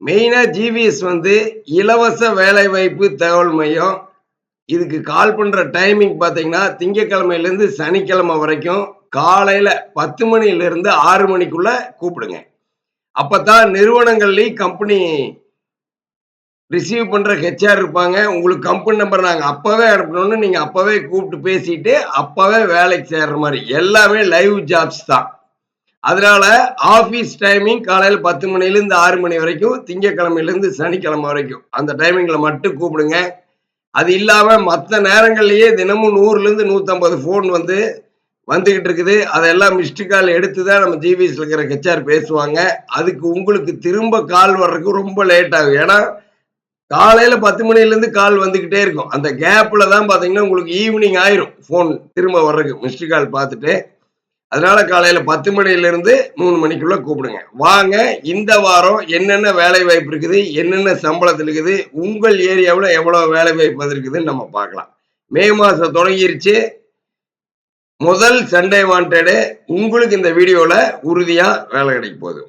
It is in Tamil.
மெயினாக ஜிவிஎஸ் வந்து இலவச வேலைவாய்ப்பு தகவல் மையம். இதுக்கு கால் பண்ணுற டைமிங் பார்த்தீங்கன்னா திங்கக்கிழமையிலேருந்து சனிக்கிழமை வரைக்கும் காலையில் பத்து மணிலேருந்து ஆறு மணிக்குள்ள கூப்பிடுங்க. அப்போ தான் நிறுவனங்கள்லேயும் கம்பெனி ரிசீவ் பண்ணுற ஹெச்ஆர் இருப்பாங்க. உங்களுக்கு கம்பெனி நம்பர் நாங்கள் அப்போவே அனுப்பணும்னு நீங்கள் அப்போவே கூப்பிட்டு பேசிட்டு அப்போவே வேலைக்கு சேர்ற மாதிரி. எல்லாமே லைவ் ஜாப்ஸ் தான். அதனால ஆஃபீஸ் டைமிங் காலையில் பத்து மணிலேருந்து ஆறு மணி வரைக்கும் திங்கக்கிழமையிலேருந்து சனிக்கிழமை வரைக்கும். அந்த டைமிங்கில் மட்டும் கூப்பிடுங்க. அது இல்லாமல் மற்ற நேரங்கள்லேயே தினமும் நூறுலேருந்து நூற்றம்பது ஃபோன் வந்து வந்துகிட்டு இருக்குது. அதெல்லாம் மிஸ்டு கால் எடுத்து தான் நம்ம ஜிபிஎஸ்ல இருக்கிற ஹெச்ஆர் பேசுவாங்க. அதுக்கு உங்களுக்கு திரும்ப கால் வர்றதுக்கு ரொம்ப லேட் ஆகும். ஏன்னா காலையில பத்து மணிலேருந்து கால் வந்துக்கிட்டே இருக்கும். அந்த கேப்ல தான் பார்த்தீங்கன்னா உங்களுக்கு ஈவினிங் ஆயிரும் ஃபோன் திரும்ப வர்றதுக்கு. மிஸ்டு கால் பார்த்துட்டு. அதனால காலையில பத்து மணில இருந்து மூணு மணிக்குள்ள கூப்பிடுங்க. வாங்க இந்த வாரம் என்னென்ன வேலை வாய்ப்பு இருக்குது என்னென்ன சம்பளத்தில் இருக்குது உங்கள் ஏரியாவில் எவ்வளவு வேலை வாய்ப்பு இருக்குதுன்னு நம்ம பார்க்கலாம். மே மாசம் தொடங்கிருச்சு. முதல் சண்டே வாண்டடு உங்களுக்கு இந்த வீடியோல உறுதியா வேலை கிடைக்க போகுது.